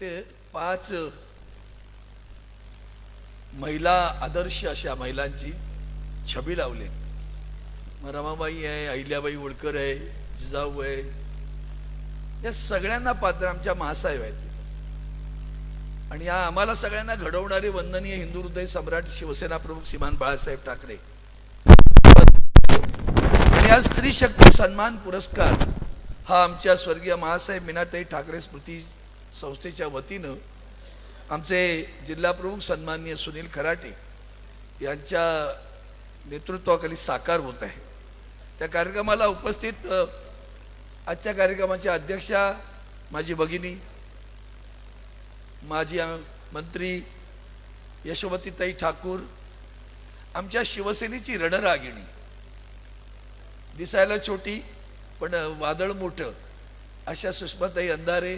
ते पाच महिला आदर्श अशा महिलांची छबी लावले. मग रमाबाई आहे अहिल्याबाई होळकर आहे जिजाऊ आहे. या सगळ्यांना पात्र आमच्या महासाहेब आहेत. आणि या आम्हाला सगळ्यांना घडवणारे वंदनीय हिंदू हृदय सम्राट शिवसेना प्रमुख श्रीमान बाळासाहेब ठाकरे. आणि आज स्त्री शक्ती सन्मान पुरस्कार हा आमच्या स्वर्गीय महासाहेब मीनाताई ठाकरे स्मृती संस्थेच्या वतीनं आमचे जिल्हाप्रमुख सन्माननीय सुनील खराटे यांच्या नेतृत्वाखाली साकार होत आहे. त्या कार्यक्रमाला उपस्थित आजच्या कार्यक्रमाच्या अध्यक्षा माझी भगिनी माजी मंत्री यशोमतीताई ठाकूर आमच्या शिवसेनेची रणरागिणी दिसायला छोटी पण वादळ मोठं अशा सुषमाताई अंधारे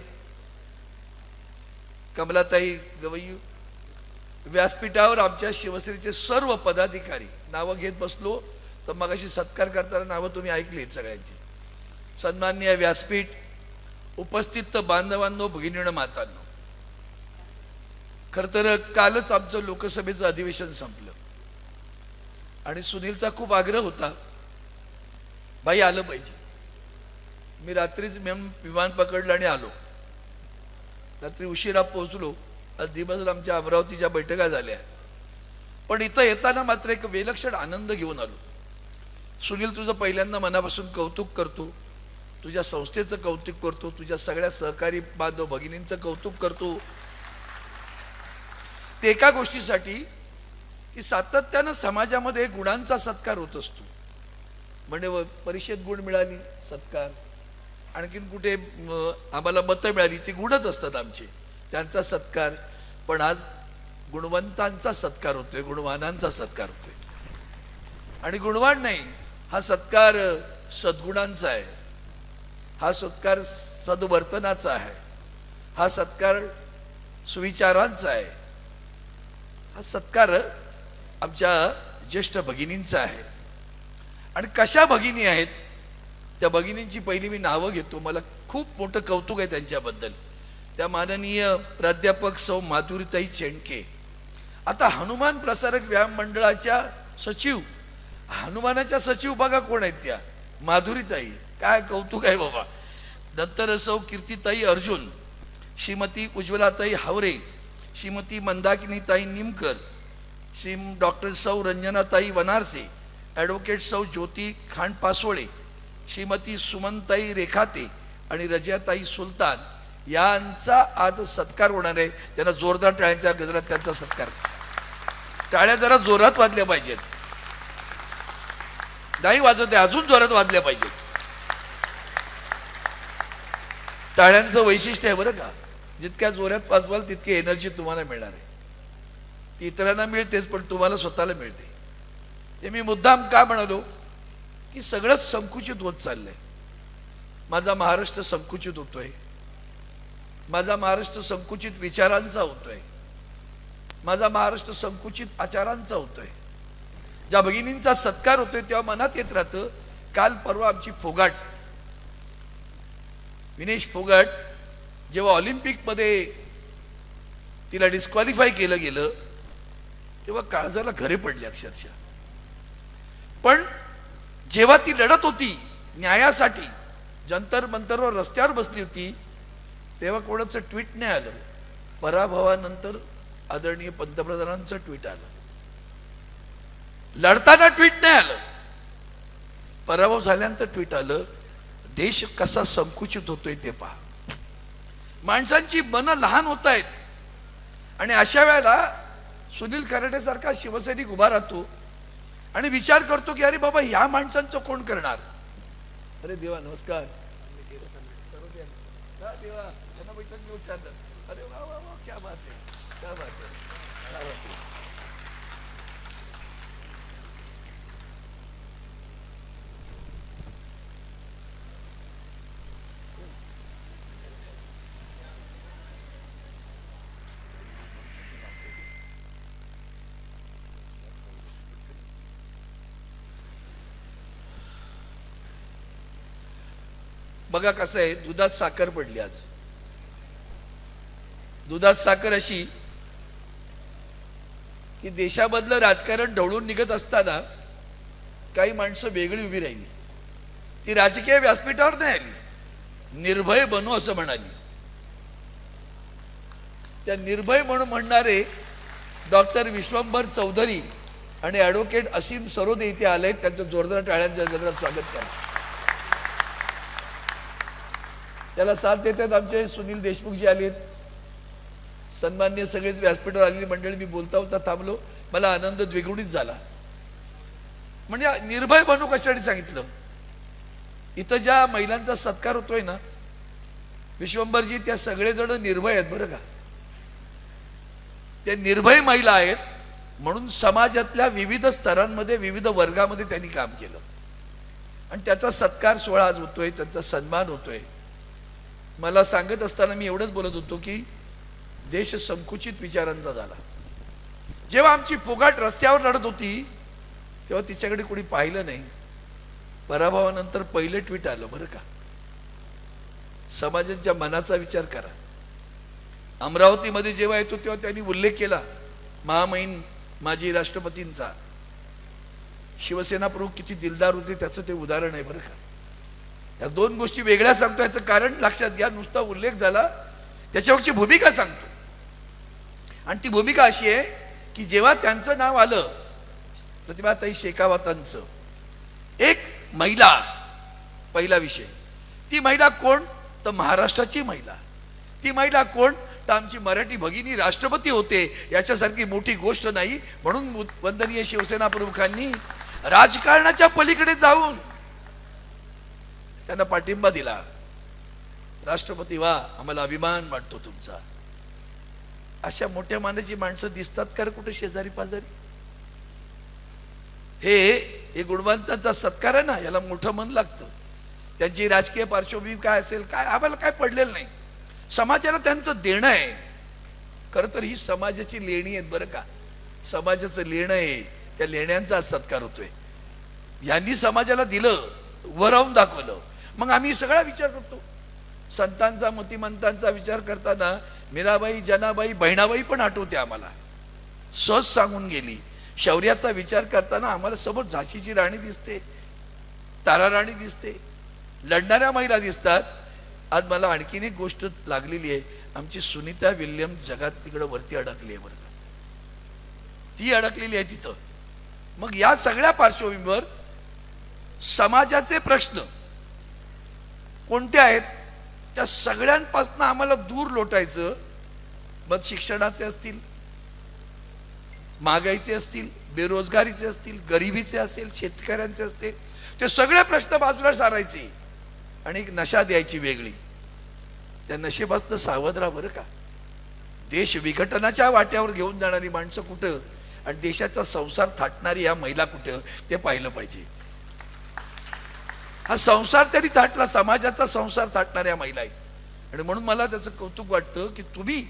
कमलाताई गवई व्यासपीठावर आमच्या शिवसेनेचे सर्व पदाधिकारी नावं घेत बसलो. तर मग अशी सत्कार करताना नावं तुम्ही ऐकलीत सगळ्यांची. सन्मान्य व्यासपीठ उपस्थित बांधवांनो भगिनीनं मातांनो. खर तर कालच आमचं लोकसभेचं अधिवेशन संपलं. आणि सुनीलचा खूप आग्रह होता बाई आलं पाहिजे. मी रात्रीच मेम विमान पकडलं आणि आलो. रात्री उशिरा पोहोचलो आज दिवसभर आमच्या अमरावतीच्या बैठका झाल्या. पण इथं येताना मात्र एक विलक्षण आनंद घेऊन आलो. सुनील तुझं पहिल्यांदा मनापासून कौतुक करतो. तुझ्या संस्थेचं कौतुक करतो. तुझ्या सगळ्या सहकारी बांधव भगिनींचं कौतुक करतो. ते एका गोष्टीसाठी की सातत्यानं समाजामध्ये गुणांचा सत्कार होत असतो. म्हणजे व- परिषद गुण मिळाली सत्कार. आणखीन कुठे आम्हाला मतं मिळाली ती गुणच असतात आमची. त्यांचा सत्कार. पण आज गुणवंतांचा सत्कार होतोय गुणवानांचा सत्कार होतोय. आणि गुणवान नाही हा सत्कार सद्गुणांचा आहे. हा सत्कार सद्वर्तनाचा आहे. हा सत्कार सुविचारांचा आहे. हा सत्कार आमच्या ज्येष्ठ भगिनींचा आहे. आणि कशा भगिनी आहेत? त्या भगिनींची पहिली मी नावं घेतो. मला खूप मोठं कौतुक आहे त्यांच्याबद्दल. त्या माननीय प्राध्यापक सौ माधुरीताई चेंडके. आता हनुमान प्रसारक व्यायाम मंडळाच्या सचिव हनुमानाच्या सचिव बघा कोण आहेत त्या. माधुरीताई. काय कौतुक आहे बाबा. नंतर सौ कीर्तिताई अर्जुन श्रीमती उज्ज्वलाताई हावरे श्रीमती मंदाकिनीताई निमकर श्री डॉक्टर सौ रंजनाताई वनारसे ॲडव्होकेट सौ ज्योती खांड पासोळे श्रीमती सुमनताई रेखाते आणि रजियाताई सुलतान यांचा आज सत्कार होणार आहे. त्यांना जोरदार टाळ्यांच्या गजरात त्यांचा सत्कार. टाळ्या जरा जोरात वाजल्या पाहिजेत. नाही वाजवते अजून जोरात वाजल्या पाहिजेत. टाळ्यांचं वैशिष्ट्य आहे बरं का. जितक्या जोरात वाजवाल तितकी एनर्जी तुम्हाला मिळणार आहे. ती इतरांना मिळतेच पण तुम्हाला स्वतःला मिळते. ते मी मुद्दाम का म्हणालो? की सगळंच संकुचित होत चाललंय. माझा महाराष्ट्र संकुचित होतोय. माझा महाराष्ट्र संकुचित विचारांचा होतोय. माझा महाराष्ट्र संकुचित आचारांचा होतोय. ज्या भगिनींचा सत्कार होतोय तेव्हा मनात येत राहतं काल परवा आमची फोगाट. विनेश फोगाट जेव्हा ऑलिम्पिकमध्ये तिला डिस्क्वालिफाय केलं गेलं तेव्हा काळजाला घरे पडले अक्षरशः. पण जेव्हा ती लढत होती न्यायासाठी जंतर मंतरवर रस्त्यावर बसली होती तेव्हा कोणाचं ट्विट नाही आलं. पराभवानंतर आदरणीय पंतप्रधानांचं ट्विट आलं. लढताना ट्विट नाही आलं. पराभव झाल्यानंतर ट्विट आलं देश कसा संकुचित होतोय ते पहा. माणसांची मनं लहान होत आहेत. आणि अशा वेळेला सुनील खराडे सारखा शिवसैनिक उभा राहतो आणि विचार करतो की अरे बाबा ह्या माणसांचं कोण करणार? अरे देवा नमस्कार. देवा त्यांना बैठक घेऊन अरे वा वा वा क्या बात आहे क्या बात आहे बघा कसं आहे दुधात साखर पडली आज. दुधात साखर अशी की देशामधलं राजकारण ढवळून निघत असताना काही माणसं वेगळी उभी राहिली. ती राजकीय व्यासपीठावर नाही आली. निर्भय बनू असं म्हणाली. त्या निर्भय म्हणून म्हणणारे डॉक्टर विश्वंभर चौधरी आणि ॲडव्होकेट असीम सरोदे इथे आले त्यांचं जोरदार टाळ्यांच्या गजरात स्वागत करा. त्याला साथ देतात आमचे सुनील देशमुखजी आलेत. सन्मान्य सगळेच व्यासपीठावर आलेली मंडळी मी बोलता होता थांबलो. मला आनंद द्विगुणित झाला. म्हणजे निर्भय बनू कशासाठी सांगितलं? इथं ज्या महिलांचा सत्कार होतोय ना विश्वंभरजी त्या सगळेजण निर्भय आहेत बरं का? त्या निर्भय महिला आहेत म्हणून समाजातल्या विविध स्तरांमध्ये विविध वर्गामध्ये त्यांनी काम केलं. आणि त्याचा सत्कार सोहळा आज होतोय त्यांचा सन्मान होतोय. मला सांगत असताना मी एवढंच बोलत होतो की देश संकुचित विचारांचा झाला. जेव्हा आमची फुगाट रस्त्यावर लढत होती तेव्हा तिच्याकडे कोणी पाहिलं नाही. पराभवानंतर पहिलं ट्विट आलं बरं का? समाजांच्या मनाचा विचार करा. अमरावतीमध्ये जेव्हा येतो तेव्हा त्यांनी उल्लेख केला महामहिन माजी राष्ट्रपतींचा. शिवसेना प्रमुख किती दिलदार होते त्याचं ते उदाहरण आहे बरं का? या दोन गोष्टी वेगळ्या सांगतो याचं कारण लक्षात घ्या नुसता उल्लेख झाला त्याच्यावरची भूमिका सांगतो. आणि ती भूमिका अशी आहे की जेव्हा त्यांचं नाव आलं प्रतिभाताई शेकावतांचं एक महिला पहिला विषय ती महिला कोण? तर महाराष्ट्राची महिला. ती महिला कोण? तर आमची मराठी भगिनी राष्ट्रपती होते याच्यासारखी मोठी गोष्ट नाही म्हणून वंदनीय शिवसेना प्रमुखांनी राजकारणाच्या पलीकडे जाऊन त्यांना पाठिंबा दिला. राष्ट्रपती वा आम्हाला अभिमान वाटतो तुमचा. अशा मोठ्या मानाची माणसं दिसतात का कुठे शेजारी पाजारी? हे हे गुणवंतांचा सत्कार आहे ना याला मोठं मन लागतं. त्यांची राजकीय पार्श्वभूमी काय असेल काय आम्हाला काय पडलेलं नाही. समाजाला त्यांचं देणं आहे. खरं तर ही समाजाची लेणी आहेत बरं का. समाजाचं लेणं आहे. त्या लेण्यांचा सत्कार होतोय. यांनी समाजाला दिलं वरावून दाखवलं. मग आम्ही सगळा विचार करतो. संतांचा मतिमंतांचा विचार करताना मीराबाई जनाबाई बहिणाबाई पण आठवते आम्हाला. सहज सांगून गेली. शौर्याचा विचार करताना आम्हाला समोर झाशीची राणी दिसते तारा राणी दिसते लढणाऱ्या महिला दिसतात. आज मला आणखीन एक गोष्ट लागलेली आहे. आमची सुनीता विल्यम जगात तिकडं वरती अडकली आहे बरं का? ती अडकलेली आहे तिथं. मग या सगळ्या पार्श्वभूमीवर समाजाचे प्रश्न कोणत्या आहेत? त्या सगळ्यांपासून आम्हाला दूर लोटायचं. मग शिक्षणाचे असतील महागाईचे असतील बेरोजगारीचे असतील गरिबीचे असेल शेतकऱ्यांचे असतील ते सगळे प्रश्न बाजूला सारायचे. आणि एक नशा द्यायची वेगळी. त्या नशेपासून सावध राहा बरं का. देश विघटनाच्या वाट्यावर घेऊन जाणारी माणसं कुठं? आणि देशाचा संसार थाटणारी या महिला कुठं? ते पाहिलं पाहिजे. हा संसार त्यांनी थाटला समाजाचा संसार थाटणाऱ्या महिला आहेत. आणि म्हणून मला त्याचं कौतुक वाटतं की तुम्ही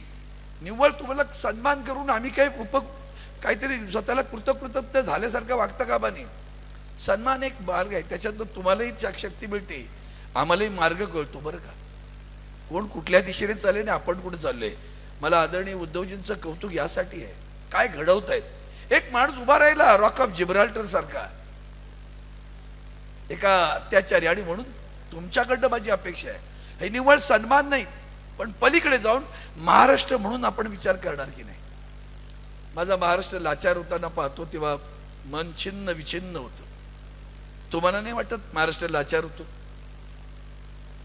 निव्वळ तुम्हाला सन्मान करून आम्ही काही उप काहीतरी स्वतःला कृतकृतज्ञ झाल्यासारखं वागता का नाही सन्मान एक मार्ग आहे त्याच्यातून तुम्हालाही शक्ती मिळते. आम्हालाही मार्ग कळतो बरं का. कोण कुठल्या दिशेने चालले आणि आपण कुठे चाललोय? मला आदरणीय उद्धवजींचं कौतुक यासाठी आहे. काय घडवत आहेत एक माणूस उभा राहिला रॉक ऑफ जिब्राल्टर सारखा. एका अत्याचारी. आणि म्हणून तुमच्याकडनं माझी अपेक्षा आहे. हे निव्वळ सन्मान नाही पण पलीकडे जाऊन महाराष्ट्र म्हणून आपण विचार करणार की नाही? माझा महाराष्ट्र लाचार होताना पाहतो तेव्हा मन छिन्न विछिन्न होतं. तुम्हाला नाही वाटत महाराष्ट्र लाचार होतो?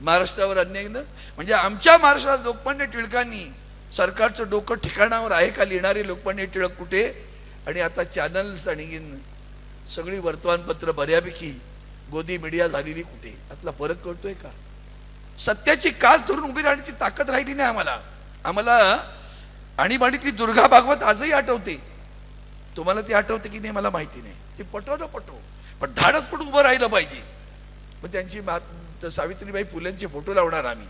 महाराष्ट्रावर अन्याय न म्हणजे आमच्या महाराष्ट्रात लोकमान्य टिळकांनी सरकारचं डोकं ठिकाणावर आहे का लिहिणारे लोकमान्य टिळक कुठे? आणि आता चॅनल्स आणि सगळी वर्तमानपत्र बऱ्यापैकी गोदी मीडिया झालेली कुठे? आतला फरक कळतोय का? सत्याची कास धरून उभी राहण्याची ताकद राहिली नाही आम्हाला. आम्हाला आणीबाणीतली दुर्गा भागवत आजही आठवते. तुम्हाला ती आठवते की नाही मला माहिती नाही. ते पटव ना पटव पण धाडस पण उभं राहिलं पाहिजे. मग त्यांची सावित्रीबाई फुलेंचे फोटो लावणार आम्ही.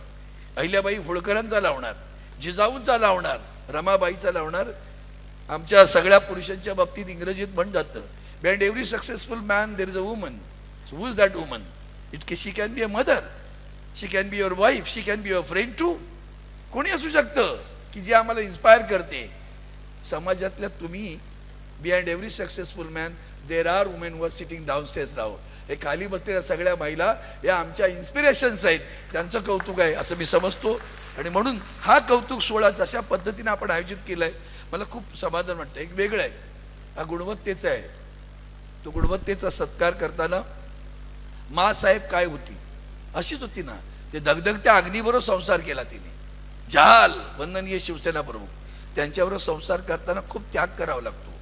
अहिल्याबाई होळकरांचा लावणार. जिजाऊंचा लावणार. रमाबाईचा लावणार. आमच्या सगळ्या पुरुषांच्या बाबतीत इंग्रजीत म्हण जातं. Behind every successful man there is a woman who is that woman it she can be a mother she can be your wife she can be your friend too कोणी असू शकतं की जी आम्हाला इन्स्पायर करते? समाजातल्या तुम्ही behind every successful man there are women वर sitting down stage राहो हे खाली बसलेल्या सगळ्या महिला या आमच्या इन्स्पिरेशन्स आहेत. त्यांचं कौतुक आहे असं मी समजतो. आणि म्हणून हा कौतुक सोहळा जशा पद्धतीने आपण आयोजित केलाय मला खूप समाधान वाटतं. एक वेगळं आहे. हा गुणवत्तेचा आहे. तो गुणवत्तेचा सत्कार करताना मासाहेब काय होती? अशीच होती ना. ते दगदगत्या अग्नीबरोबर संसार केला तिने. जाल वंदनीय शिवसेना प्रमुख. त्यांच्याबरोबर संसार करताना खूप त्याग करावा लागतो.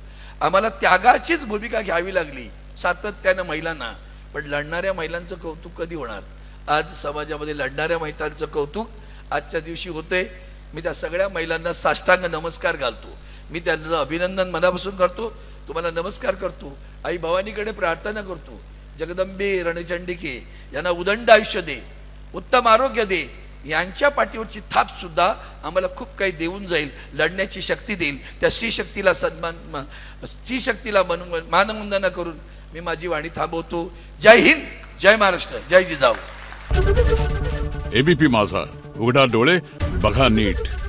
आम्हाला त्यागाचीच भूमिका घ्यावी लागली. सातत्यानं महिलांना. पण लढणाऱ्या महिलांचं कौतुक कधी होणार? आज समाजामध्ये लढणाऱ्या महिलांचं कौतुक आजच्या दिवशी होते मी त्या सगळ्या महिलांना साष्टांग नमस्कार घालतो. मी त्यांचं अभिनंदन मनापासून करतो. तुम्हाला नमस्कार करतो. आई भवानीकडे प्रार्थना करतो. जगदंबे रणचंडिके यांना उदंड आयुष्य दे उत्तम आरोग्य दे यांच्या पाठीवरची थाप सुद्धा आम्हाला खूप काही देऊन जाईल लढण्याची शक्ती देईल. त्या स्त्री शक्तीला सन्मान म- शक्तीला मन मानवंदना करून मी माझी वाणी थांबवतो. जय हिंद जय महाराष्ट्र जय जिजाऊ. एबीपी माझा उघडा डोळे बघा नीट.